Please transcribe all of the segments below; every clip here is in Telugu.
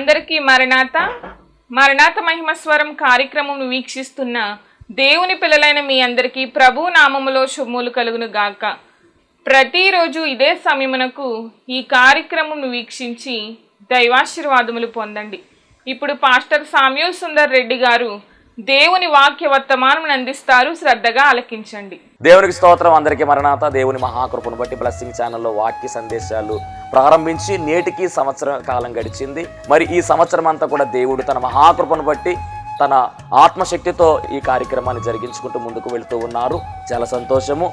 అందరికీ మరణాత మరణాత మహిమ స్వరం కార్యక్రమం వీక్షిస్తున్న దేవుని పిల్లలైన మీ అందరికీ ప్రభు నామములో శుభములు కలుగును గాక. ప్రతిరోజు ఇదే సమయమునకు ఈ కార్యక్రమం వీక్షించి దైవాశీర్వాదములు పొందండి. ఇప్పుడు పాస్టర్ సామ్యూల్ సుందర్ రెడ్డి గారు దేవుని వాక్య వర్తమానం అందిస్తారు. శ్రద్ధగా ఆలకించండి. దేవునికి స్తోత్రం. అందరికీ మరణాత. దేవుని మహాకృపను బట్టి బ్లెస్సింగ్ ఛానల్లో వాక్య సందేశాలు ప్రారంభించి నేటికి సంవత్సరం కాలం గడిచింది. మరి ఈ సంవత్సరం అంతా కూడా దేవుడు తన మహాకృపను బట్టి తన ఆత్మశక్తితో ఈ కార్యక్రమాన్ని జరిగించుకుంటూ ముందుకు వెళుతూ ఉన్నారు. చాలా సంతోషము.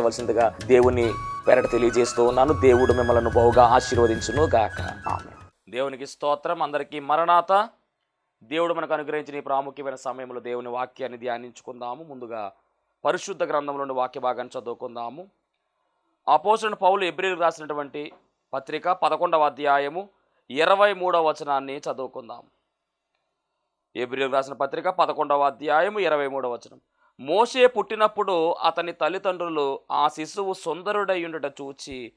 సహకరించవలసిందిగా దేవుని పెరట తెలియజేస్తూ ఉన్నాను. దేవుడు మిమ్మల్ని బహుగా ఆశీర్వదించును గాక. ఆమె దేవునికి స్తోత్రం. అందరికీ మరణాత. దేవుడు మనకు అనుగ్రహించిన ఈ ప్రాముఖ్యమైన సమయంలో దేవుని వాక్యాన్ని ధ్యానించుకుందాము. ముందుగా పరిశుద్ధ గ్రంథంలోని వాక్య భాగాన్ని చదువుకుందాము. అపోసరణ పౌలు ఎబ్రిల్ రాసినటువంటి పత్రిక పదకొండవ అధ్యాయము ఇరవై మూడవ వచనాన్ని చదువుకుందాం ఎబ్రిల్ రాసిన పత్రిక పదకొండవ అధ్యాయము ఇరవై మూడవ వచనం. మోషే పుట్టినప్పుడు అతని తల్లిదండ్రులు ఆ శిశువు సుందరుడయ్యుండట చూచి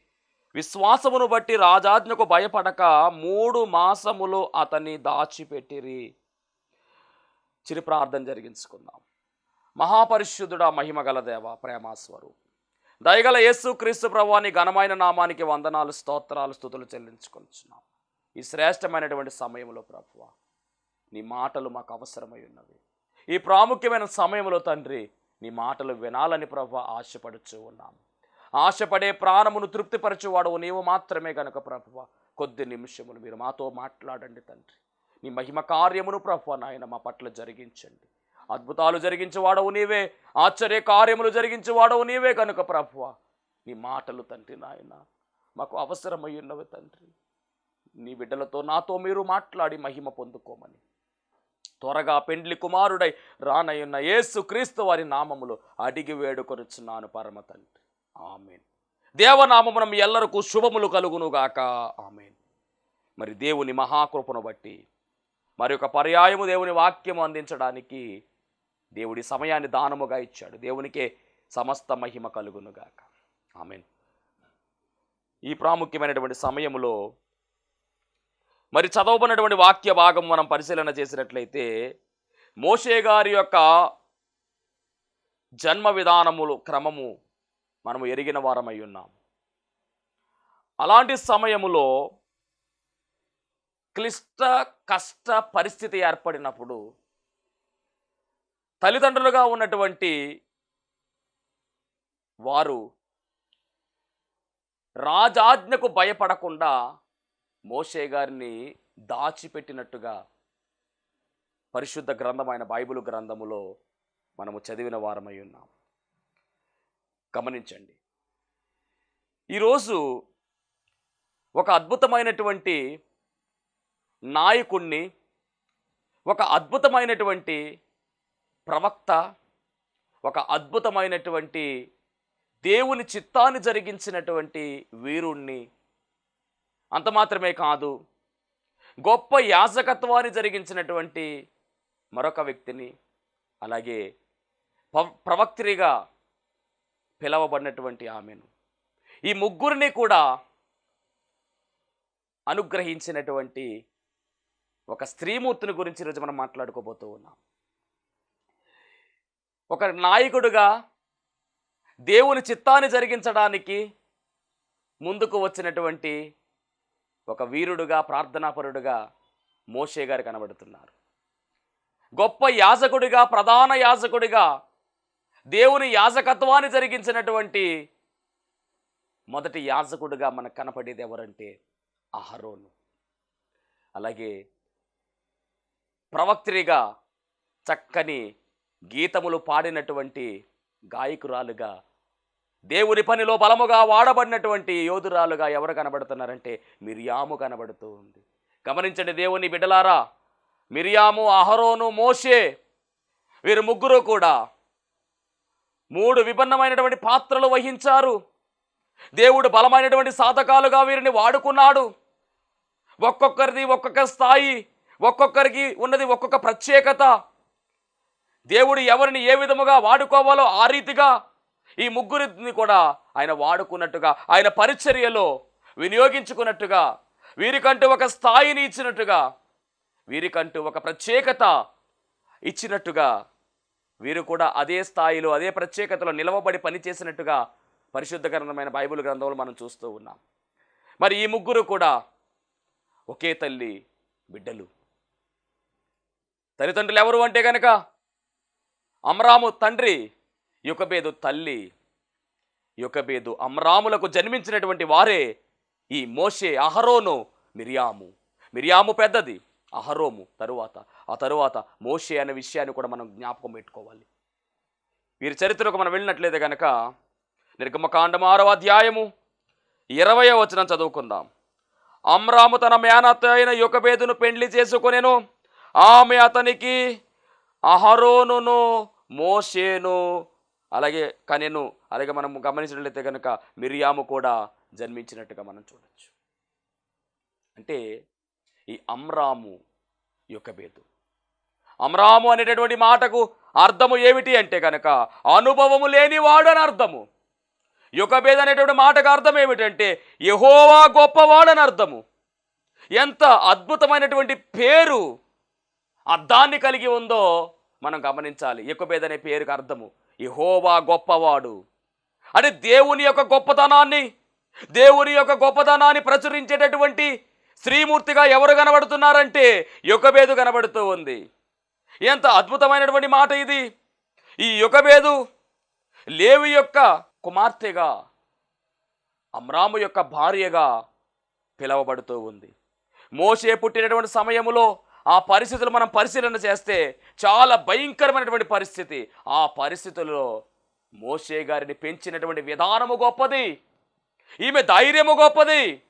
విశ్వాసమును బట్టి రాజాజ్ఞకు భయపడక మూడు మాసములు అతన్ని దాచిపెట్టిరి. చిరు ప్రార్థన జరిగించుకుందాం. మహాపరిశుద్ధుడా మహిమగల దేవ ప్రేమాస్వరు దయగల యేసు క్రీస్తు ప్రభువాని ఘనమైన నామానికి వందనాలు స్తోత్రాలు స్థుతులు చెల్లించుకొంచున్నాం. ఈ శ్రేష్టమైనటువంటి సమయంలో ప్రభువ నీ మాటలు మాకు అవసరమై ఉన్నవి. ఈ ప్రాముఖ్యమైన సమయంలో తండ్రి నీ మాటలు వినాలని ప్రభు ఆశపడుచు ఉన్నాం ఆశపడే ప్రాణమును తృప్తిపరచువాడు నీవు మాత్రమే కనుక ప్రభువ కొద్ది నిమిషములు మీరు మాతో మాట్లాడండి తండ్రి. నీ మహిమ కార్యమును ప్రభు నాయన మా పట్ల జరిగించండి. అద్భుతాలు జరిగించేవాడవు నీవే ఆశ్చర్య కార్యములు జరిగించేవాడవు నీవే కనుక ప్రభువ నీ మాటలు తండ్రి నాయన మాకు అవసరమై ఉన్నవి తండ్రి. నీ బిడ్డలతో నాతో మీరు మాట్లాడి మహిమ పొందుకోమని. త్వరగా పెండ్లి కుమారుడై రానయ్యున్న యేసు క్రీస్తు వారి నామములు అడిగి వేడుకొరుచున్నాను పరమ తండ్రి. ఆమెన్. దేవనామమున మీ ఎల్లరకు శుభములు కలుగునుగాక. ఆమెన్. మరి దేవుని మహాకృపను బట్టి మరి ఒక పర్యాయము దేవుని వాక్యము అందించడానికి దేవుడి సమయాన్ని దానముగా ఇచ్చాడు. దేవునికే సమస్త మహిమ కలుగునుగాక. ఆమెన్. ఈ ప్రాముఖ్యమైనటువంటి సమయములో మరి చదవబడినటువంటి వాక్య భాగం మనం పరిశీలన చేసినట్లయితే మోషే గారి యొక్క జన్మ విధానములు క్రమము మనము ఎరిగిన వారమై ఉన్నాం. అలాంటి సమయములో క్లిష్ట కష్ట పరిస్థితి ఏర్పడినప్పుడు తల్లిదండ్రులుగా ఉన్నటువంటి వారు రాజాజ్ఞకు భయపడకుండా మోషే గారిని దాచిపెట్టినట్టుగా పరిశుద్ధ గ్రంథమైన బైబిల్ గ్రంథములో మనము చదివిన వారమై ఉన్నాం. గమనించండి. ఈరోజు ఒక అద్భుతమైనటువంటి నాయకుణ్ణి ఒక అద్భుతమైనటువంటి ప్రవక్త ఒక అద్భుతమైనటువంటి దేవుని చిత్తాన్ని జరిగించినటువంటి వీరుణ్ణి అంత మాత్రమే కాదు గొప్ప యాజకత్వాన్ని జరిగించినటువంటి మరొక వ్యక్తిని అలాగే పవ- ప్రవక్త్రిగా పిలవబడినటువంటి ఆమెను. ఈ ముగ్గురిని కూడా అనుగ్రహించినటువంటి ఒక స్త్రీమూర్తిని గురించి ఈరోజు మనం మాట్లాడుకోబోతూ ఉన్నాం. ఒక నాయకుడుగా దేవుని చిత్తాన్ని జరిగించడానికి ముందుకు వచ్చినటువంటి ఒక వీరుడుగా ప్రార్థనాపరుడుగా మోషే గారు కనబడుతున్నారు. గొప్ప యాజకుడిగా ప్రధాన యాజకుడిగా దేవుని యాజకత్వాన్ని జరిగించినటువంటి మొదటి యాజకుడిగా మనకు కనపడేది ఎవరంటే అహరోను. అలాగే ప్రవక్త్రిగా చక్కని గీతములు పాడినటువంటి గాయకురాలుగా దేవుని పనిలో బలముగా వాడబడినటువంటి యోధురాలుగా ఎవరు కనబడుతున్నారంటే మిరియాము కనబడుతూ ఉంది. గమనించండి దేవుని బిడ్డలారా మిరియాము అహరోను మోషే వీరు ముగ్గురు కూడా మూడు విభిన్నమైనటువంటి పాత్రలు వహించారు. దేవుడు బలమైనటువంటి సాధకాలుగా వీరిని వాడుకున్నాడు. ఒక్కొక్కరిది ఒక్కొక్క స్థాయి ఒక్కొక్కరికి ఉన్నది ఒక్కొక్క ప్రత్యేకత. దేవుడు ఎవరిని ఏ విధముగా వాడుకోవాలో ఆ రీతిగా ఈ ముగ్గురిని కూడా ఆయన వాడుకున్నట్టుగా ఆయన పరిచర్యలో వినియోగించుకున్నట్టుగా వీరికంటూ ఒక స్థాయిని ఇచ్చినట్టుగా వీరికంటూ ఒక ప్రత్యేకత ఇచ్చినట్టుగా వీరు కూడా అదే స్థాయిలో అదే ప్రత్యేకతలో నిలవబడి పనిచేసినట్టుగా పరిశుద్ధ గ్రంథమైన బైబిల్ గ్రంథంలో మనం చూస్తూ ఉన్నాం. మరి ఈ ముగ్గురు కూడా ఒకే తల్లి బిడ్డలు. తల్లిదండ్రులు ఎవరు అంటే కనుక అమరాము తండ్రి యుకబేదు తల్లి యుకబేదు అమరాములకు జన్మించినటువంటి వారే ఈ మోషే అహరోను మిరియాము. మిరియాము పెద్దది అహరోము తరువాత. ఆ తరువాత మోషే అనే విషయాన్ని కూడా మనం జ్ఞాపకం పెట్టుకోవాలి. వీరి చరిత్రకు మనం వెళ్ళినట్లయితే కనుక నిర్గమకాండం ఆరవ అధ్యాయము ఇరవయ వచనం చదువుకుందాం. అమ్రాము తన మేనత్త అయిన యుకబేదును పెండ్లి చేసుకునేను. ఆమె అతనికి అహరోనును మోషేను అలాగే కనెను అలాగే మనం గమనించినట్లయితే కనుక మిరియాము కూడా జన్మించినట్టుగా మనం చూడవచ్చు అంటే ఈ అమ్రాము యొక్కబేదు అమ్రాము అనేటటువంటి మాటకు అర్థము ఏమిటి అంటే కనుక అనుభవము లేనివాడు అని అర్థము. యుగభేద అనేటువంటి మాటకు అర్థం ఏమిటంటే యహోవా గొప్పవాడని అర్థము. ఎంత అద్భుతమైనటువంటి పేరు అర్థాన్ని కలిగి ఉందో మనం గమనించాలి. యుగభేద అనే పేరుకి అర్థము. యహోవా గొప్పవాడు. అంటే దేవుని యొక్క గొప్పతనాన్ని దేవుని యొక్క గొప్పతనాన్ని ప్రచురించేటటువంటి శ్రీమూర్తిగా ఎవరు కనబడుతున్నారంటే యుగభేదు కనబడుతూ ఉంది. ఎంత అద్భుతమైనటువంటి మాట ఇది. ఈ యుగభేదు లేవి యొక్క కుమార్తెగా అమ్రాము యొక్క భార్యగా పిలవబడుతూ ఉంది. మోసే పుట్టినటువంటి సమయములో ఆ పరిస్థితులు మనం పరిశీలన చేస్తే చాలా భయంకరమైనటువంటి పరిస్థితి. ఆ పరిస్థితుల్లో మోసే గారిని పెంచినటువంటి విధానము గొప్పది. ఈమె ధైర్యము గొప్పది.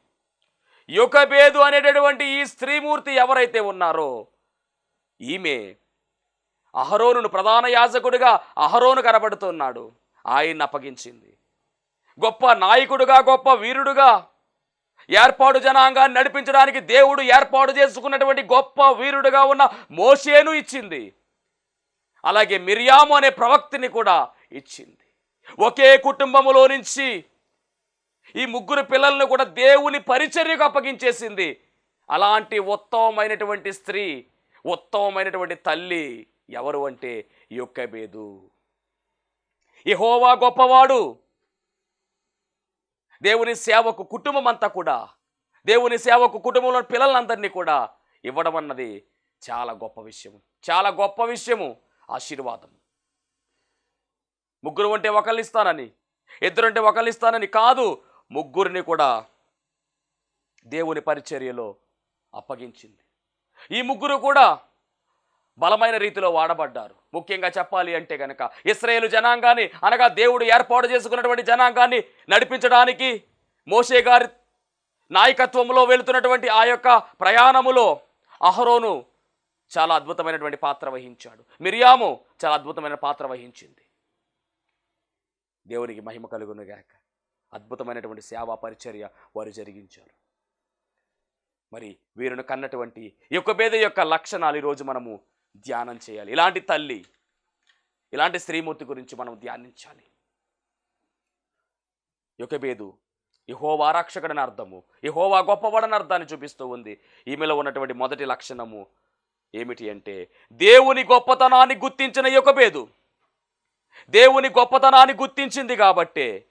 యుగభేదు అనేటటువంటి ఈ స్త్రీమూర్తి ఎవరైతే ఉన్నారో ఈమె అహరోను ప్రధాన యాజకుడిగా అహరోను కనబడుతున్నాడు. ఆయన్ని అప్పగించింది. గొప్ప నాయకుడుగా గొప్ప వీరుడుగా ఏర్పాటు జనాంగాన్ని నడిపించడానికి దేవుడు ఏర్పాటు చేసుకున్నటువంటి గొప్ప వీరుడుగా ఉన్న మోషేను ఇచ్చింది. అలాగే మిరియాము అనే ప్రవక్తిని కూడా ఇచ్చింది. ఒకే కుటుంబములో నుంచి ఈ ముగ్గురు పిల్లలను కూడా దేవుని పరిచర్యకు అప్పగించేసింది. అలాంటి ఉత్తమమైనటువంటి స్త్రీ ఉత్తమమైనటువంటి తల్లి ఎవరు అంటే యొక్కబేదు. ఇహోవా గొప్పవాడు. దేవుని సేవకు కుటుంబం అంతా కూడా దేవుని సేవకు కుటుంబంలో పిల్లలందరినీ కూడా ఇవ్వడం అన్నది చాలా గొప్ప విషయము. చాలా గొప్ప విషయము. ఆశీర్వాదం. ముగ్గురు అంటే ఒకళ్ళు ఇస్తానని ఇద్దరు అంటే ఒకళ్ళు ఇస్తానని కాదు ముగ్గురిని కూడా దేవుని పరిచర్యలో అప్పగించింది. ఈ ముగ్గురు కూడా బలమైన రీతిలో వాడబడ్డారు. ముఖ్యంగా చెప్పాలి అంటే కనుక ఇస్రాయేలు జనాంగాన్ని అనగా దేవుడు ఏర్పాటు చేసుకున్నటువంటి జనాంగాన్ని నడిపించడానికి మోషే గారి నాయకత్వంలో వెళుతున్నటువంటి ఆ యొక్క ప్రయాణములో అహరోను చాలా అద్భుతమైనటువంటి పాత్ర వహించాడు. మిరియాము చాలా అద్భుతమైన పాత్ర వహించింది. దేవునికి మహిమ కలుగునుగాక అద్భుతమైనటువంటి సేవా పరిచర్య వారు జరిగించారు. మరి వీరును కన్నటువంటి యొక్కబేద యొక్క లక్షణాలు ఈరోజు మనము ధ్యానం చేయాలి. ఇలాంటి తల్లి ఇలాంటి స్త్రీమూర్తి గురించి మనం ధ్యానించాలి. యొకబేదు ఇహోవా రక్షకుడని అర్థము. ఇహోవా గొప్పవాడని అర్థాన్ని చూపిస్తూ ఉంది. ఈమెలో ఉన్నటువంటి మొదటి లక్షణము ఏమిటి అంటే దేవుని గొప్పతనాన్ని గుర్తించిన యొకబేదు. దేవుని గొప్పతనాన్ని గుర్తించింది కాబట్టే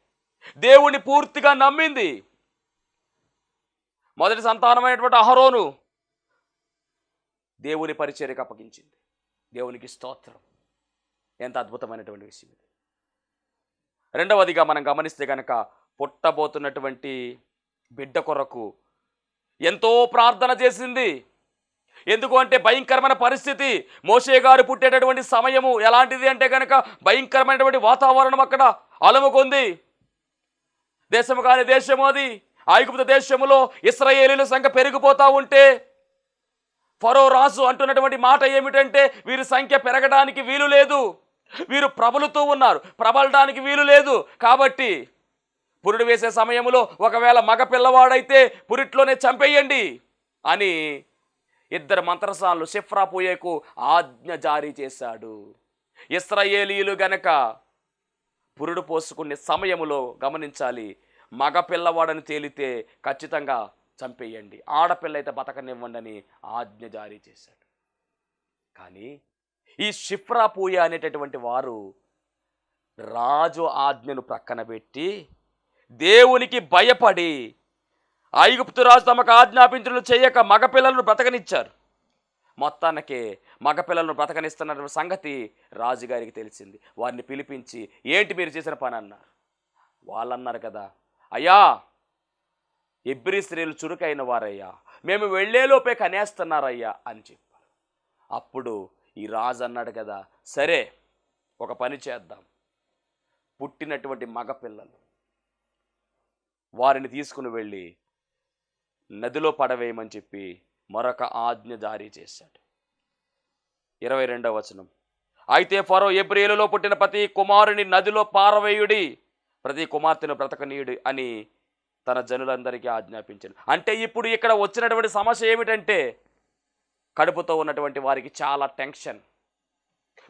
దేవుని పూర్తిగా నమ్మింది. మొదటి సంతానమైనటువంటి అహరోను దేవుని పరిచర్యకు అప్పగించింది. దేవునికి స్తోత్రం. ఎంత అద్భుతమైనటువంటి విషయం ఇది. రెండవదిగా మనం గమనిస్తే కనుక పుట్టబోతున్నటువంటి బిడ్డ కొరకు ఎంతో ప్రార్థన చేసింది. ఎందుకు అంటే భయంకరమైన పరిస్థితి. మోషే గారు పుట్టేటటువంటి సమయము ఎలాంటిది అంటే కనుక భయంకరమైనటువంటి వాతావరణం అక్కడ అలముకొంది. దేశము కాని దేశము అది. ఐగుప్తు దేశములో ఇస్రాయేలీల సంఖ్య పెరిగిపోతూ ఉంటే ఫరో రాజు అంటున్నటువంటి మాట ఏమిటంటే వీరి సంఖ్య పెరగడానికి వీలు లేదు. వీరు ప్రబలుతూ ఉన్నారు. ప్రబలడానికి వీలు లేదు. కాబట్టి పురుడు వేసే సమయంలో ఒకవేళ మగ పిల్లవాడైతే పురిట్లోనే చంపేయండి అని ఇద్దరు మంత్రసానులు షిఫ్రా పోయేకు ఆజ్ఞ జారీ చేశాడు. ఇస్రాయేలీలు గనక పురుడు పోసుకునే సమయములో గమనించాలి. మగ పిల్లవాడని తేలితే ఖచ్చితంగా చంపేయండి. ఆడపిల్ల అయితే బతకనివ్వండి అని ఆజ్ఞ జారీ చేశాడు. కానీ ఈ షిఫ్రా పూయ అనేటటువంటి వారు రాజు ఆజ్ఞను ప్రక్కన పెట్టి దేవునికి భయపడి ఐగుప్తు రాజు తమకు ఆజ్ఞాపించడం చేయక మగపిల్లలను బ్రతకనిచ్చారు. మొత్తానికి మగపిల్లలను బ్రతకనిస్తున్న సంగతి రాజుగారికి తెలిసింది. వారిని పిలిపించి ఏంటి మీరు చేసిన పని అన్నారు. వాళ్ళన్నారు కదా అయ్యా ఇబ్బరి స్త్రీలు చురుకైన వారయ్యా మేము వెళ్ళేలోపే కనేస్తున్నారయ్యా అని చెప్పారు. అప్పుడు ఈ రాజు అన్నాడు కదా సరే ఒక పని చేద్దాం. పుట్టినటువంటి మగపిల్లలు వారిని తీసుకుని వెళ్ళి నదిలో పడవేయమని చెప్పి మరొక ఆజ్ఞ జారీ చేశాడు. ఇరవై రెండవ వచనం. అయితే ఫరో ఎబ్రియేలులో పుట్టిన ప్రతి కుమారుని నదిలో పారవేయుడి ప్రతి కుమార్తెను బ్రతకనీయుడి అని తన జనులందరికీ ఆజ్ఞాపించాడు. అంటే ఇప్పుడు ఇక్కడ వచ్చినటువంటి సమస్య ఏమిటంటే కడుపుతో ఉన్నటువంటి వారికి చాలా టెన్షన్.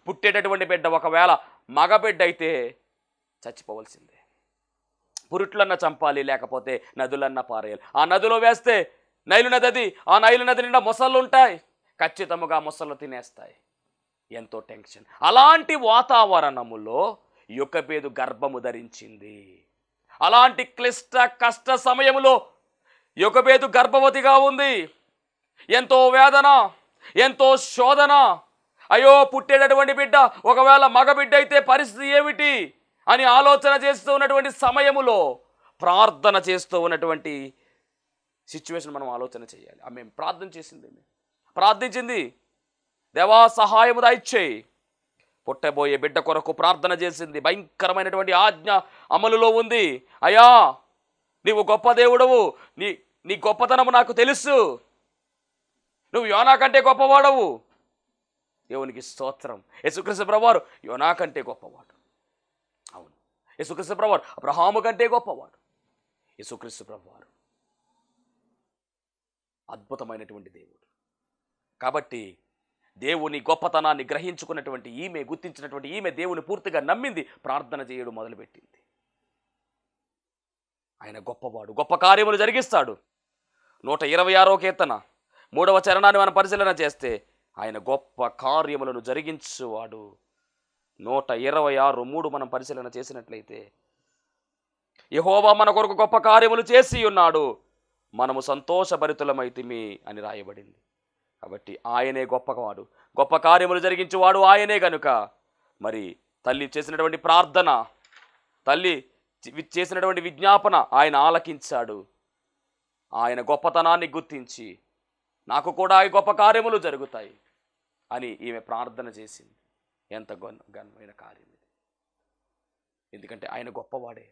పుట్టేటటువంటి బిడ్డ ఒకవేళ మగబిడ్డ అయితే చచ్చిపోవలసిందే. పురుట్లన్నా చంపాలి లేకపోతే నదులన్న పారేయాలి. ఆ నదిలో వేస్తే నైలు నది ఆ నైలు నది నిండా మొసళ్ళు ఉంటాయి. ఖచ్చితముగా మొసళ్ళు తినేస్తాయి. ఎంతో టెన్షన్. అలాంటి వాతావరణములో యొక్కబేదు గర్భము ధరించింది. అలాంటి క్లిష్ట కష్ట సమయములో యొక్కబేదు గర్భవతిగా ఉంది. ఎంతో వేదన ఎంతో శోధన. అయ్యో పుట్టేటటువంటి బిడ్డ ఒకవేళ మగబిడ్డ అయితే పరిస్థితి ఏమిటి అని ఆలోచన చేస్తూ ఉన్నటువంటి సమయములో ప్రార్థన చేస్తూ ఉన్నటువంటి సిచ్యువేషన్ మనం ఆలోచన చేయాలి. ఆమె ప్రార్థన చేసింది? ప్రార్థించింది? దేవా సహాయము దాయిచ్చేయి పుట్టబోయే బిడ్డ కొరకు ప్రార్థన చేసింది. భయంకరమైనటువంటి ఆజ్ఞ అమలులో ఉంది. అయా నీవు గొప్ప దేవుడవు. నీ నీ గొప్పతనము నాకు తెలుసు. నువ్వు యోనా కంటే గొప్పవాడవు. దేవునికి స్తోత్రం. యేసుక్రీస్తు ప్రభువారు యోనా కంటే గొప్పవాడు. అవును. యేసుక్రీస్తు ప్రభువారు అబ్రహాము కంటే గొప్పవాడు. యేసుక్రీస్తు ప్రభువారు అద్భుతమైనటువంటి దేవుడు. కాబట్టి దేవుని గొప్పతనాన్ని గ్రహించుకున్నటువంటి ఈమె గుర్తించినటువంటి ఈమె దేవుని పూర్తిగా నమ్మింది ప్రార్థన చేయడం మొదలుపెట్టింది. ఆయన గొప్పవాడు గొప్ప కార్యములు జరిగిస్తాడు. నూట ఇరవై ఆరో కీర్తన మూడవ చరణాన్ని మనం పరిశీలన చేస్తే ఆయన గొప్ప కార్యములను జరిగించువాడు. నూట ఇరవై ఆరు మూడు మనం పరిశీలన చేసినట్లయితే యహోవా మన కొరకు గొప్ప కార్యములు చేసి ఉన్నాడు. మనము సంతోషభరితులమైతిమి అని రాయబడింది. కాబట్టి ఆయనే గొప్పవాడు. గొప్ప కార్యములు జరిగించేవాడు ఆయనే గనుక. మరి తల్లి చేసినటువంటి ప్రార్థన తల్లి చేసినటువంటి విజ్ఞాపన ఆయన ఆలకించాడు. ఆయన గొప్పతనాన్ని గుర్తించి నాకు కూడా ఈ గొప్ప కార్యములు జరుగుతాయి అని ఈమె ప్రార్థన చేసింది. ఎంత ఘనమైన కార్యం ఇది. ఎందుకంటే ఆయన గొప్పవాడే.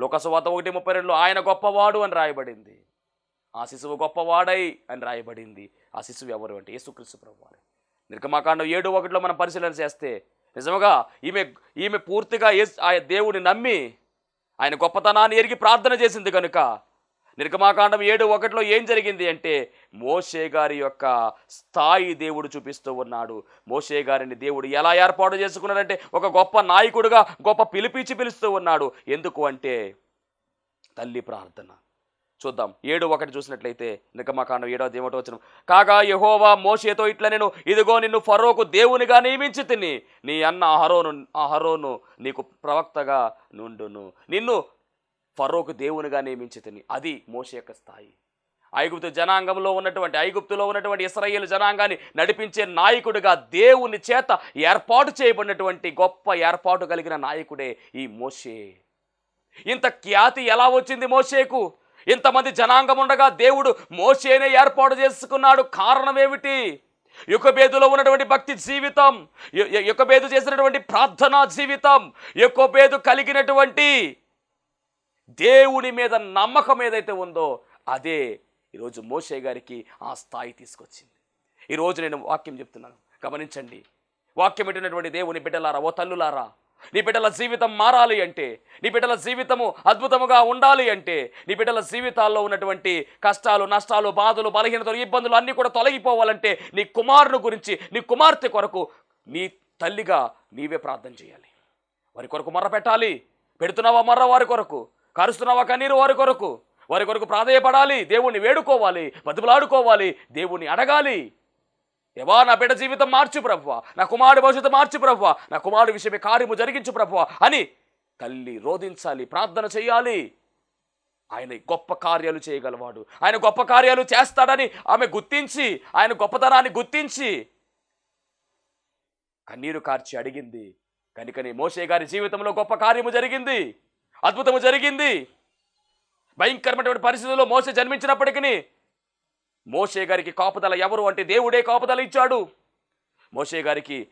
లోకసువాత ఒకటి ముప్పై రెండులో ఆయన గొప్పవాడు అని రాయబడింది. ఆ శిశువు గొప్పవాడై అని రాయబడింది. ఆ శిశువు ఎవరు అంటే యేసుక్రీస్తు ప్రభువారే. నిర్గమాకాండం ఏడు ఒకటిలో మనం పరిశీలన చేస్తే నిజముగా ఈమె ఈమె పూర్తిగా ఆ దేవుని నమ్మి ఆయన గొప్పతనాన్ని ఎరిగి ప్రార్థన చేసింది కనుక నిర్గమాకాండం ఏడు ఒకటిలో ఏం జరిగింది అంటే మోషే గారి యొక్క స్థాయి దేవుడు చూపిస్తూ ఉన్నాడు. మోషే గారిని దేవుడు ఎలా ఏర్పాటు చేసుకున్నాడంటే ఒక గొప్ప నాయకుడుగా గొప్ప పిలిపించి పిలుస్తూ ఉన్నాడు. ఎందుకు అంటే తల్లి ప్రార్థన. చూద్దాం. ఏడు ఒకటి చూసినట్లయితే నిగమకాండం ఏడో దేవట వచ్చిన కాగా యహోవా మోషేతో ఇట్లా నేను ఇదిగో నిన్ను ఫరోకు దేవునిగా నియమించి తిని నీ అన్న అహరోను అహరోను నీకు ప్రవక్తగా నుండును. నిన్ను ఫరోకు దేవునిగా నియమించి తిని అది మోషే యొక్క స్థాయి. ఐగుప్తు జనాంగంలో ఉన్నటువంటి ఐగుప్తులో ఉన్నటువంటి ఇస్రాయేల్ జనాంగాన్ని నడిపించే నాయకుడిగా దేవుని చేత ఏర్పాటు చేయబడినటువంటి గొప్ప ఏర్పాటు కలిగిన నాయకుడే ఈ మోషే. ఇంత ఖ్యాతి ఎలా వచ్చింది మోషేకు? ఇంతమంది జనాంగం ఉండగా దేవుడు మోషేనే ఏర్పాటు చేసుకున్నాడు. కారణం ఏమిటి? యుకబేదులో ఉన్నటువంటి భక్తి జీవితం యుగబేదు యుకబేదు చేసినటువంటి ప్రార్థనా జీవితం యుకబేదు కలిగినటువంటి దేవుని మీద నమ్మకం ఏదైతే ఉందో అదే ఈరోజు మోషే గారికి ఆ స్థాయి తీసుకొచ్చింది. ఈరోజు నేను వాక్యం చెప్తున్నాను. గమనించండి. వాక్యం పెట్టినటువంటి దేవుని బిడ్డలారా ఓ తల్లులారా నీ బిడ్డల జీవితం మారాలి అంటే నీ బిడ్డల జీవితము అద్భుతముగా ఉండాలి అంటే నీ బిడ్డల జీవితాల్లో ఉన్నటువంటి కష్టాలు నష్టాలు బాధలు బలహీనతలు ఇబ్బందులు అన్నీ కూడా తొలగిపోవాలంటే నీ కుమారుని గురించి నీ కుమార్తె కొరకు నీ తల్లిగా నీవే ప్రార్థన చేయాలి. వారి కొరకు మర్ర పెట్టాలి. పెడుతున్నావా మర్ర వారి కొరకు? కరుస్తున్నావా కన్నీరు వారి కొరకు? వారి కొరకు ప్రాధేయపడాలి. దేవుణ్ణి వేడుకోవాలి బతుకులాడుకోవాలి దేవుణ్ణి అడగాలి. దేవా నా బిడ్డ జీవితం మార్చు ప్రభువ. నా కుమారుడు భవిష్యత్తు మార్చు ప్రభువా. నా కుమారుడు విషయమే కార్యము జరిగించు ప్రభువ అని తల్లి రోధించాలి ప్రార్థన చేయాలి. ఆయన గొప్ప కార్యాలు చేయగలవాడు. ఆయన గొప్ప కార్యాలు చేస్తాడని ఆమె గుర్తించి ఆయన గొప్పతనాన్ని గుర్తించి కన్నీరు కార్చి అడిగింది. కనుకని మోసే గారి జీవితంలో గొప్ప కార్యము జరిగింది. అద్భుతము జరిగింది. భయంకరమైనటువంటి పరిస్థితుల్లో మోసే జన్మించినప్పటికీ మోషే గారికి కాపుదల ఎవరు అంటే దేవుడే కాపుదల ఇచ్చాడు. మోషే గారికి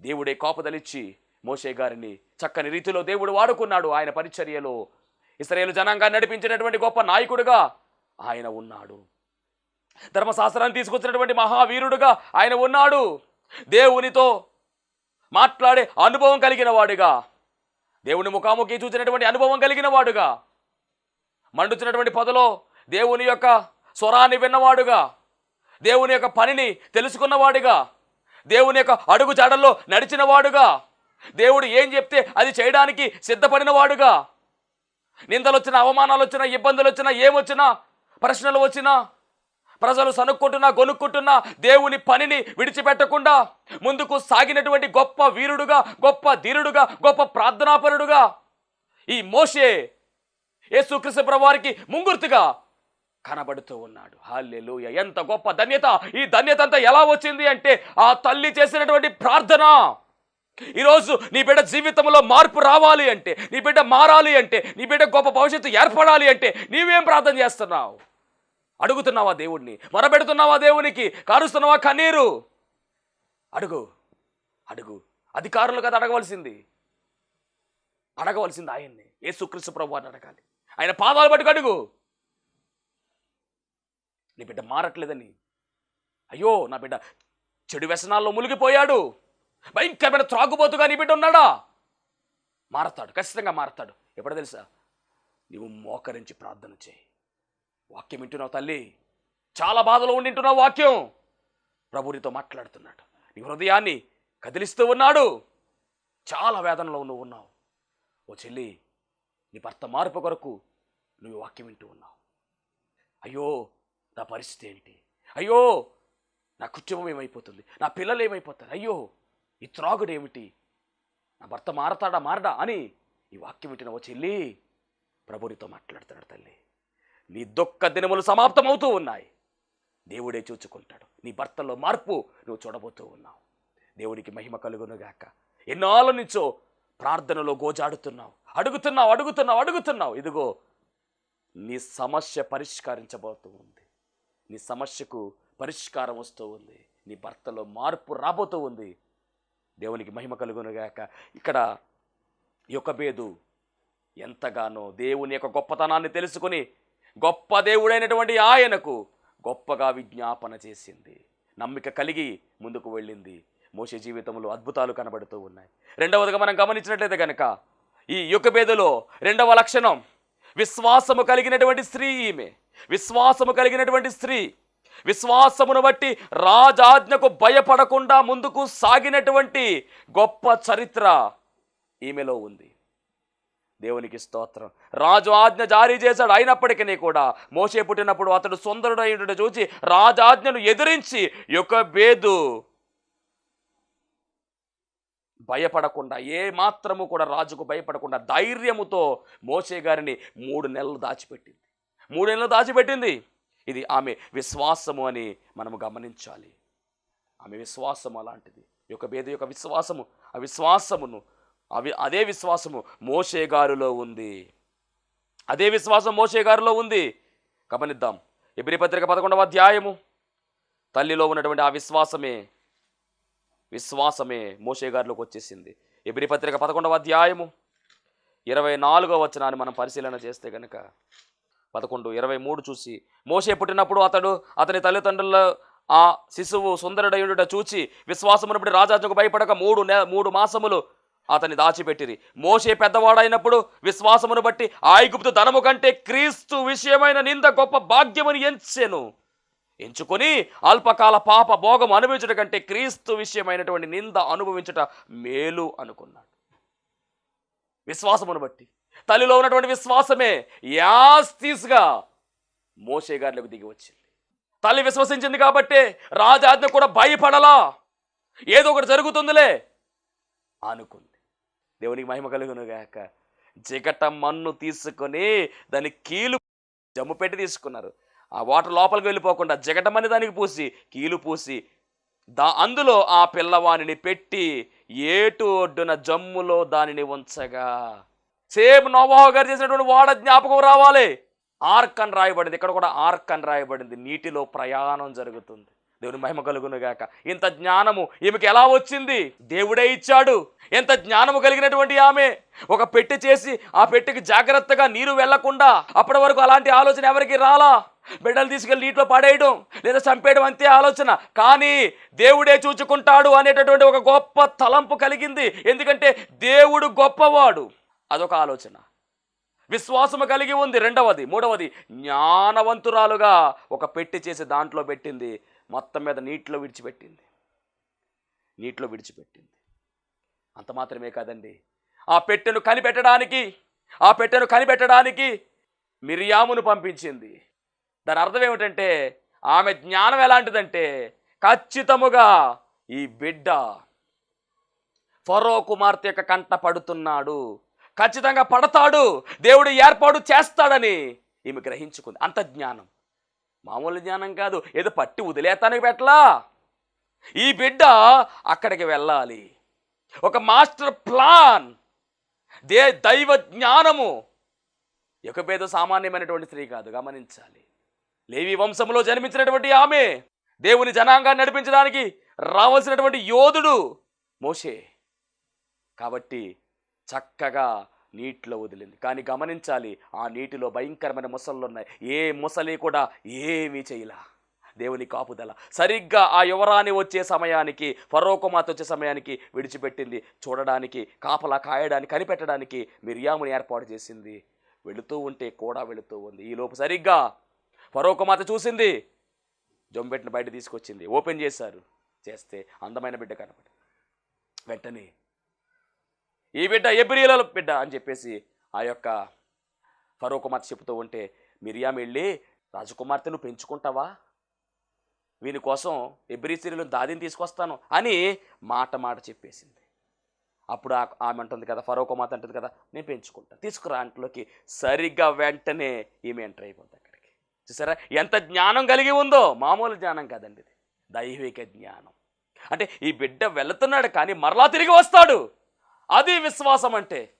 దేవుడే కాపుదలిచ్చి మోషే గారిని చక్కని రీతిలో దేవుడు వాడుకున్నాడు. ఆయన పరిచర్యలో ఇస్రాయేలు జనాంగాన్ని నడిపించినటువంటి గొప్ప నాయకుడుగా ఆయన ఉన్నాడు. ధర్మశాస్త్రాన్ని తీసుకొచ్చినటువంటి మహావీరుడుగా ఆయన ఉన్నాడు. దేవునితో మాట్లాడే అనుభవం కలిగిన వాడుగా. దేవుని ముఖాముఖి చూసినటువంటి అనుభవం కలిగిన వాడుగా. మండుచున్నటువంటి పొదలో దేవుని యొక్క స్వరాన్ని విన్నవాడుగా దేవుని యొక్క పనిని తెలుసుకున్నవాడుగా దేవుని యొక్క అడుగు జాడల్లో నడిచినవాడుగా దేవుడు ఏం చెప్తే అది చేయడానికి సిద్ధపడినవాడుగా. నిందలు వచ్చినా అవమానాలు వచ్చినా ఇబ్బందులు వచ్చినా ఏమొచ్చినా ప్రశ్నలు వచ్చినా ప్రజలు సనుక్కుంటున్నా గొనుక్కుంటున్నా దేవుని పనిని విడిచిపెట్టకుండా ముందుకు సాగినటువంటి గొప్ప వీరుడుగా గొప్ప ధీరుడుగా గొప్ప ప్రార్థనాపరుడుగా ఈ మోషే యేసుక్రీస్తు ప్రభువారికి ముంగుర్తుగా కనబడుతూ ఉన్నాడు. హాల్లెలూయ! ఎంత గొప్ప ధన్యత! ఈ ధన్యత అంతా ఎలా వచ్చింది అంటే ఆ తల్లి చేసినటువంటి ప్రార్థన. ఈరోజు నీ బిడ్డ జీవితంలో మార్పు రావాలి అంటే నీ బిడ్డ మారాలి అంటే నీ బిడ్డ గొప్ప భవిష్యత్తు ఏర్పడాలి అంటే నీవేం ప్రార్థన చేస్తున్నావు? అడుగుతున్నావా దేవుణ్ణి? మొరబెడుతున్నావా దేవునికి? కారుస్తున్నావా కన్నీరు? అడుగు. అడుగు. అధికారులు కదా అడగవలసింది. అడగవలసింది ఆయన్ని. యేసుక్రీస్తు ప్రభు అని అడగాలి. ఆయన పాదాలు పట్టుకు అడుగు. నీ బిడ్డ మారట్లేదని. అయ్యో నా బిడ్డ చెడు వ్యసనాల్లో మునిగిపోయాడు. భయంకరమైన త్రాగుబోతుగా నీ బిడ్డ ఉన్నాడా? మారతాడు ఖచ్చితంగా మారతాడు. ఎప్పుడో తెలుసా? నీవు మోకరించి ప్రార్థన చేయి. వాక్యం వింటున్నావు తల్లి. చాలా బాధలో ఉండింటున్నావు వాక్యం. ప్రభు నీతో మాట్లాడుతున్నాడు. నీ హృదయాన్ని కదిలిస్తూ ఉన్నాడు. చాలా వేదనలో నువ్వు ఉన్నావు. ఓ చెల్లి నీ భర్త మార్పు కొరకు నువ్వు వాక్యం వింటూ ఉన్నావు. అయ్యో నా పరిస్థితి ఏంటి? అయ్యో నా కుటుంబం ఏమైపోతుంది? నా పిల్లలు ఏమైపోతారు? అయ్యో ఈ త్రాగుడు ఏమిటి? నా భర్త మారతాడా మారడా అని ఈ వాక్యం వింటున్న ఓ చెల్లి ప్రభునితో మాట్లాడుతున్నాడు తల్లి. నీ దుఃఖ దినములు సమాప్తమవుతూ ఉన్నాయి. దేవుడే చూచుకుంటాడు. నీ భర్తలో మార్పు నువ్వు చూడబోతూ ఉన్నావు. దేవునికి మహిమ కలుగునుగాక ఎన్నాళ్ళ నుంచో ప్రార్థనలో గోజాడుతున్నావు. అడుగుతున్నావు అడుగుతున్నావు అడుగుతున్నావు. ఇదిగో నీ సమస్య పరిష్కరించబోతూ ఉంది. నీ సమస్యకు పరిష్కారం వస్తూ ఉంది. నీ భర్తలో మార్పు రాబోతూ ఉంది. దేవునికి మహిమ కలుగునుగాక ఇక్కడ యొక్కబేదు ఎంతగానో దేవుని యొక్క గొప్పతనాన్ని తెలుసుకుని గొప్ప దేవుడైనటువంటి ఆయనకు గొప్పగా విజ్ఞాపన చేసింది. నమ్మిక కలిగి ముందుకు వెళ్ళింది. మోసే జీవితంలో అద్భుతాలు కనబడుతూ ఉన్నాయి. రెండవదిగా మనం గమనించినట్లయితే కనుక ఈ యుగభేదలో రెండవ లక్షణం విశ్వాసము కలిగినటువంటి స్త్రీ ఈమె. విశ్వాసము కలిగినటువంటి స్త్రీ విశ్వాసమును బట్టి రాజాజ్ఞకు భయపడకుండా ముందుకు సాగినటువంటి గొప్ప చరిత్ర ఈమెలో ఉంది. దేవునికి స్తోత్రం. రాజు ఆజ్ఞ జారీ చేశాడు అయినప్పటికీ కూడా మోసే పుట్టినప్పుడు అతడు సుందరుడైనటువంటి చూసి రాజాజ్ఞను ఎదిరించి యొక్క బేదు భయపడకుండా ఏ మాత్రము కూడా రాజుకు భయపడకుండా ధైర్యముతో మోసే గారిని మూడు నెలలు దాచిపెట్టింది. మూడేళ్ళు దాచిపెట్టింది. ఇది ఆమె విశ్వాసము అని మనము గమనించాలి. ఆమె విశ్వాసము అలాంటిది. యొక్క భేద యొక్క విశ్వాసము ఆ విశ్వాసమును అవి అదే విశ్వాసము మోషే గారిలో ఉంది. అదే విశ్వాసం మోషే గారిలో ఉంది. గమనిద్దాం. ఎబ్రి పత్రిక పదకొండవ అధ్యాయము. తల్లిలో ఉన్నటువంటి ఆ విశ్వాసమే విశ్వాసమే మోషే గారిలోకి వచ్చేసింది. ఎబ్రి పత్రిక పదకొండవ అధ్యాయము. ఇరవై నాలుగవ వచనాన్ని మనం పరిశీలన చేస్తే కనుక పదకొండు ఇరవై మూడు చూసి మోషే పుట్టినప్పుడు అతడు అతని తల్లిదండ్రుల ఆ శిశువు సుందరుడయుడుట చూచి విశ్వాసమును బట్టి రాజాజుకు భయపడక మూడు నె మూడు మాసములు అతని దాచిపెట్టిరి. మోషే పెద్దవాడైనప్పుడు విశ్వాసమును బట్టి ఐగుప్తు ధనము కంటే క్రీస్తు విషయమైన నింద గొప్ప భాగ్యమును ఎంచెను. ఎంచుకొని అల్పకాల పాప భోగం అనుభవించుట కంటే క్రీస్తు విషయమైనటువంటి నింద అనుభవించుట మేలు అనుకున్నాడు. విశ్వాసమును బట్టి. తల్లిలో ఉన్నటువంటి విశ్వాసమే యాస్తీస్గా మోషే గారిలోకి దిగి వచ్చింది. తల్లి విశ్వసించింది కాబట్టే రాజాజ్ఞ కూడా భయపడలా. ఏదో ఒకటి జరుగుతుందిలే అనుకుంది. దేవునికి మహిమ కలుగునుగాక. జిగట మన్ను తీసుకొని దాని కీలు జమ్ము పెట్టి తీసుకున్నారు. ఆ వాటర్ లోపలికి వెళ్ళిపోకుండా జిగటమని దానికి పూసి కీలు పూసి దా అందులో ఆ పిల్లవానిని పెట్టి ఏటు ఒడ్డున జమ్ములో దానిని ఉంచగా సేమ్ నోవాహో గారు చేసినటువంటి వాడ జ్ఞాపకం రావాలి. ఆర్క్ అని రాయబడింది. ఇక్కడ కూడా ఆర్క్ అని రాయబడింది. నీటిలో ప్రయాణం జరుగుతుంది. దేవుని మహిమ కలుగును గాక. ఇంత జ్ఞానము ఈమెకి ఎలా వచ్చింది? దేవుడే ఇచ్చాడు. ఎంత జ్ఞానము కలిగినటువంటి ఆమె. ఒక పెట్టె చేసి ఆ పెట్టెకి జాగ్రత్తగా నీరు వెళ్ళకుండా అప్పటి వరకు అలాంటి ఆలోచన ఎవరికి రాలా? బిడ్డలు తీసుకెళ్ళి నీటిలో పడేయడం లేదా చంపేయడం అంతే ఆలోచన. కానీ దేవుడే చూచుకుంటాడు అనేటటువంటి ఒక గొప్ప తలంపు కలిగింది. ఎందుకంటే దేవుడు గొప్పవాడు. అదొక ఆలోచన. విశ్వాసము కలిగి ఉంది. రెండవది మూడవది జ్ఞానవంతురాలుగా ఒక పెట్టి చేసి దాంట్లో పెట్టింది. మొత్తం మీద నీటిలో విడిచిపెట్టింది. నీటిలో విడిచిపెట్టింది. అంత మాత్రమే కాదండి. ఆ పెట్టెను కనిపెట్టడానికి ఆ పెట్టెను కనిపెట్టడానికి మిరియామును పంపించింది. దాని అర్థం ఏమిటంటే ఆమె జ్ఞానం ఎలాంటిదంటే ఖచ్చితముగా ఈ బిడ్డ ఫరో కుమార్తె యొక్క కంట పడుతున్నాడు. ఖచ్చితంగా పడతాడు. దేవుడు ఏర్పాటు చేస్తాడని ఈమె గ్రహించుకుంది. అంత జ్ఞానం. మామూలు జ్ఞానం కాదు. ఏదో పట్టి వదిలేతానికి పెట్టలా. ఈ బిడ్డ అక్కడికి వెళ్ళాలి. ఒక మాస్టర్ ప్లాన్. దే దైవ జ్ఞానము. ఎకపేద సామాన్యమైనటువంటి స్త్రీ కాదు. గమనించాలి. లేవి వంశంలో జన్మించినటువంటి ఆమె దేవుని జనాంగాన్ని నడిపించడానికి రావాల్సినటువంటి యోధుడు మోషే. కాబట్టి చక్కగా నీటిలో వదిలింది. కానీ గమనించాలి ఆ నీటిలో భయంకరమైన ముసళ్ళు ఉన్నాయి. ఏ ముసలి కూడా ఏమీ చేయలా. దేవుని కాపుదల. సరిగ్గా ఆ యువరాణి వచ్చే సమయానికి ఫరోకుమాత వచ్చే సమయానికి విడిచిపెట్టింది. చూడడానికి కాపలా కాయడానికి కనిపెట్టడానికి మిరియాముని ఏర్పాటు చేసింది. వెళుతూ ఉంటే కూడా వెళుతూ ఉంది. ఈ లోపు సరిగ్గా ఫరోకుమాత చూసింది. జొంబెట్ని బయట తీసుకొచ్చింది. ఓపెన్ చేశారు. చేస్తే అందమైన బిడ్డ కనపడి వెంటనే ఈ బిడ్డ ఎబ్రియుల బిడ్డ అని చెప్పేసి ఆ యొక్క ఫరో కుమార్తె చెబుతూ ఉంటే మిరియాం వెళ్ళి రాజకుమార్తెను పెంచుకుంటావా? వీని కోసం ఎబ్రి స్త్రీలను దాదిని తీసుకొస్తాను అని మాట మాట చెప్పేసింది. అప్పుడు ఆమె అంటుంది కదా ఫరో కుమార్తె అంటుంది కదా నేను పెంచుకుంటాను తీసుకురా అంట్లోకి సరిగ్గా వెంటనే ఈమె ఎంటర్ అయిపోతుంది అక్కడికి. చూసారా? ఎంత జ్ఞానం కలిగి ఉందో మామూలు జ్ఞానం కాదండి ఇది. దైవిక జ్ఞానం. అంటే ఈ బిడ్డ వెళుతున్నాడు కానీ మరలా తిరిగి వస్తాడు. అది విశ్వాసం అంటే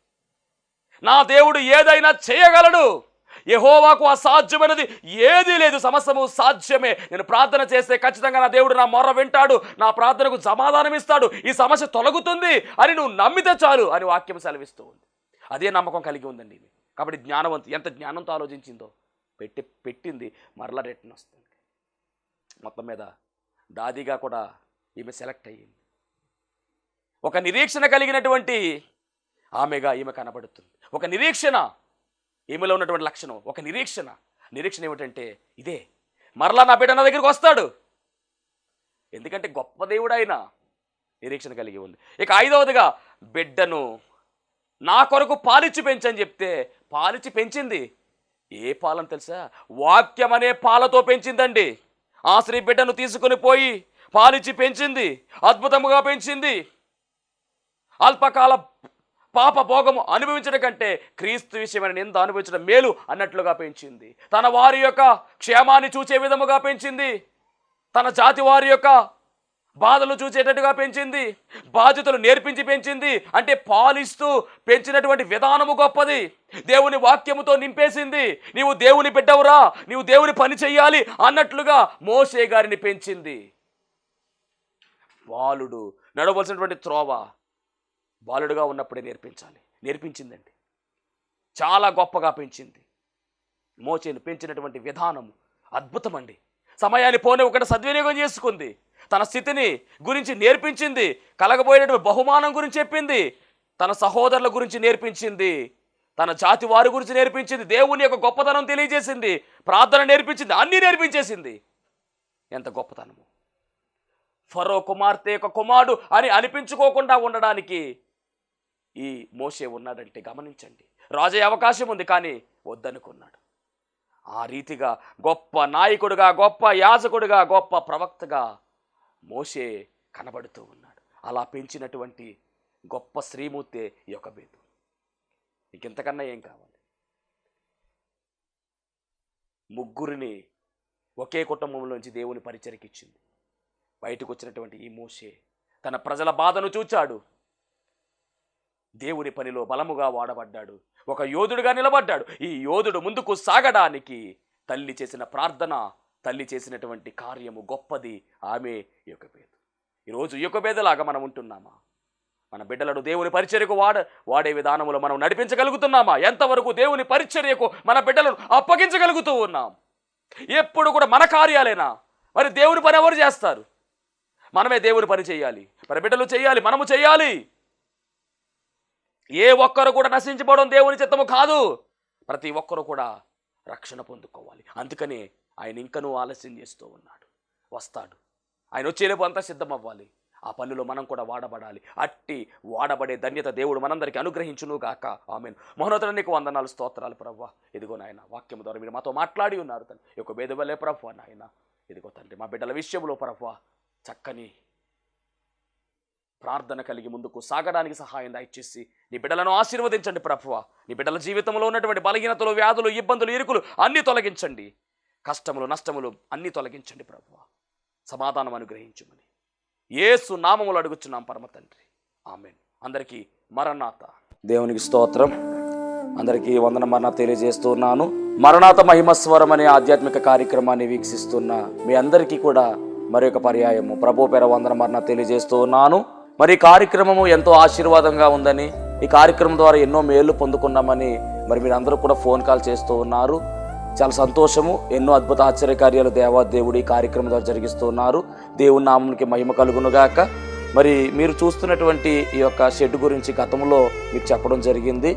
నా దేవుడు ఏదైనా చేయగలడు. యహోవాకు అసాధ్యమైనది ఏదీ లేదు. సమస్తము సాధ్యమే. నేను ప్రార్థన చేస్తే ఖచ్చితంగా నా దేవుడు నా మొర్ర వింటాడు నా ప్రార్థనకు సమాధానం ఇస్తాడు. ఈ సమస్య తొలగుతుంది అని నువ్వు నమ్మితే చాలు అని వాక్యం సెలవిస్తూ ఉంది. అదే నమ్మకం కలిగి ఉందండి ఈమె కాబట్టి జ్ఞానవంతు ఎంత జ్ఞానంతో ఆలోచించిందో పెట్టి పెట్టింది మరలా రిటర్న్ వస్తుంది. మొత్తం మీద దాదిగా కూడా ఈమె సెలెక్ట్ అయ్యింది. ఒక నిరీక్షణ కలిగినటువంటి ఆమెగా ఈమె కనబడుతుంది. ఒక నిరీక్షణ ఈమెలో ఉన్నటువంటి లక్షణం ఒక నిరీక్షణ. నిరీక్షణ ఏమిటంటే ఇదే. మరలా నా బిడ్డ నా దగ్గరికి వస్తాడు. ఎందుకంటే గొప్ప దేవుడు ఆయన నిరీక్షణ కలిగి ఉంది. ఇక ఐదవదిగా బిడ్డను నా కొరకు పాలిచ్చి పెంచని చెప్తే పాలిచ్చి పెంచింది. ఏ పాలని తెలుసా? వాక్యం అనే పాలతో పెంచిందండి. ఆ స్త్రీ బిడ్డను తీసుకుని పోయి పాలిచ్చి పెంచింది. అద్భుతముగా పెంచింది. అల్పకాల పాప భోగము అనుభవించడం కంటే క్రీస్తు విషయమైన నింద అనుభవించడం మేలు అన్నట్లుగా పెంచింది. తన వారి యొక్క క్షేమాన్ని చూచే విధముగా పెంచింది. తన జాతి వారి యొక్క బాధలు చూసేటట్టుగా పెంచింది. బాధ్యతలు నేర్పించి పెంచింది. అంటే పాలిస్తూ పెంచినటువంటి విధానము గొప్పది. దేవుని వాక్యముతో నింపేసింది. నీవు దేవుని బిడ్డవురా. నీవు దేవుని పని చెయ్యాలి అన్నట్లుగా మోసే గారిని పెంచింది. బాలుడు నడవలసినటువంటి త్రోవ బాలుడుగా ఉన్నప్పుడే నేర్పించాలి. నేర్పించిందండి. చాలా గొప్పగా పెంచింది. మోచేను పెంచినటువంటి విధానం అద్భుతమండి. సమయాన్ని పోనీ ఒకటి సద్వినియోగం చేసుకుంది. తన స్థితిని గురించి నేర్పించింది. కలగబోయేటువంటి బహుమానం గురించి చెప్పింది. తన సహోదరుల గురించి నేర్పించింది. తన జాతి వారి గురించి నేర్పించింది. దేవుని యొక్క గొప్పతనం తెలియజేసింది. ప్రార్థన నేర్పించింది. అన్నీ నేర్పించేసింది. ఎంత గొప్పతనము. ఫరో కుమార్తె యొక్క కుమారుడు అని అనిపించుకోకుండా ఉండడానికి ఈ మోషే ఉన్నాడంటే గమనించండి. రాజయ్య అవకాశం ఉంది కానీ వద్దనుకున్నాడు. ఆ రీతిగా గొప్ప నాయకుడుగా గొప్ప యాజకుడుగా గొప్ప ప్రవక్తగా మోషే కనబడుతూ ఉన్నాడు. అలా పెంచినటువంటి గొప్ప శ్రీమూర్తే యొక్క బేదు ఇంకెంతకన్నా ఇంతకన్నా ఏం కావాలి? ముగ్గురిని ఒకే కుటుంబంలోంచి దేవుని పరిచయకి ఇచ్చింది బయటకు వచ్చినటువంటి ఈ మోసే తన ప్రజల బాధను చూచాడు. దేవుని పనిలో బలముగా వాడబడ్డాడు. ఒక యోధుడుగా నిలబడ్డాడు. ఈ యోధుడు ముందుకు సాగడానికి తల్లి చేసిన ప్రార్థన తల్లి చేసినటువంటి కార్యము గొప్పది. ఆమె యొక్కబేదు ఈరోజు యొక్కబేదలాగా మనం ఉంటున్నామా? మన బిడ్డలను దేవుని పరిచర్యకు వాడ వాడే విధానంలో మనం నడిపించగలుగుతున్నామా? ఎంతవరకు దేవుని పరిచర్యకు మన బిడ్డలను అప్పగించగలుగుతూ ఉన్నాం? ఎప్పుడు కూడా మన కార్యాలేనా? మరి దేవుని పని ఎవరు చేస్తారు? మనమే దేవుని పని చేయాలి. మన బిడ్డలు చేయాలి మనము చేయాలి. ఏ ఒక్కరు కూడా నశించిపోవడం దేవుని చిత్తము కాదు. ప్రతి ఒక్కరు కూడా రక్షణ పొందుకోవాలి. అందుకనే ఆయన ఇంకనూ ఆలస్యం చేస్తూ ఉన్నాడు. వస్తాడు. ఆయన వచ్చేలేపు అంతా సిద్ధం అవ్వాలి ఆ పనులు మనం కూడా వాడబడాలి. అట్టి వాడబడే ధన్యత దేవుడు మనందరికీ అనుగ్రహించును గాక. ఆమె మహోన్నతుడు నీకు వందనాలు స్తోత్రాలు ప్రవ్వా. ఇదిగో నాయన వాక్యం ద్వారా మీరు మాతో మాట్లాడి ఉన్నారు తండ్రి. యొక్క భేదవలే ప్రవ్వా నాయన. ఇదిగో తండ్రి మా బిడ్డల విషయంలో ప్రవ్వా చక్కని ప్రార్థన కలిగి ముందుకు సాగడానికి సహాయం దయచేసి నీ బిడ్డలను ఆశీర్వదించండి ప్రభువ. నీ బిడ్డల జీవితంలో ఉన్నటువంటి బలహీనతలు వ్యాధులు ఇబ్బందులు ఇరుకులు అన్నీ తొలగించండి. కష్టములు నష్టములు అన్నీ తొలగించండి ప్రభువ. సమాధానం అనుగ్రహించమని. ఏసు నామములు అడుగుచున్నాం పరమ తండ్రి. ఆమెన్. అందరికీ మరణాత. దేవునికి స్తోత్రం. అందరికీ వందన మరణ తెలియజేస్తున్నాను. మరణాత మహిమస్వరం అనే ఆధ్యాత్మిక కార్యక్రమాన్ని వీక్షిస్తున్న మీ అందరికీ కూడా మరొక పర్యాయము. ప్రభు పేర వందన మరణ తెలియజేస్తూ ఉన్నాను మరి ఈ కార్యక్రమము ఎంతో ఆశీర్వాదంగా ఉందని ఈ కార్యక్రమం ద్వారా ఎన్నో మేళ్ళు పొందుకున్నామని మరి మీరు అందరూ కూడా ఫోన్ కాల్ చేస్తూ ఉన్నారు. చాలా సంతోషము. ఎన్నో అద్భుత ఆశ్చర్యకార్యాలు దేవాదేవుడు ఈ కార్యక్రమం ద్వారా జరిగిస్తూ ఉన్నారు. దేవుని నామానికి మహిమ కలుగునుగాక. మరి మీరు చూస్తున్నటువంటి ఈ యొక్క షెడ్ గురించి గతంలో మీకు చెప్పడం జరిగింది.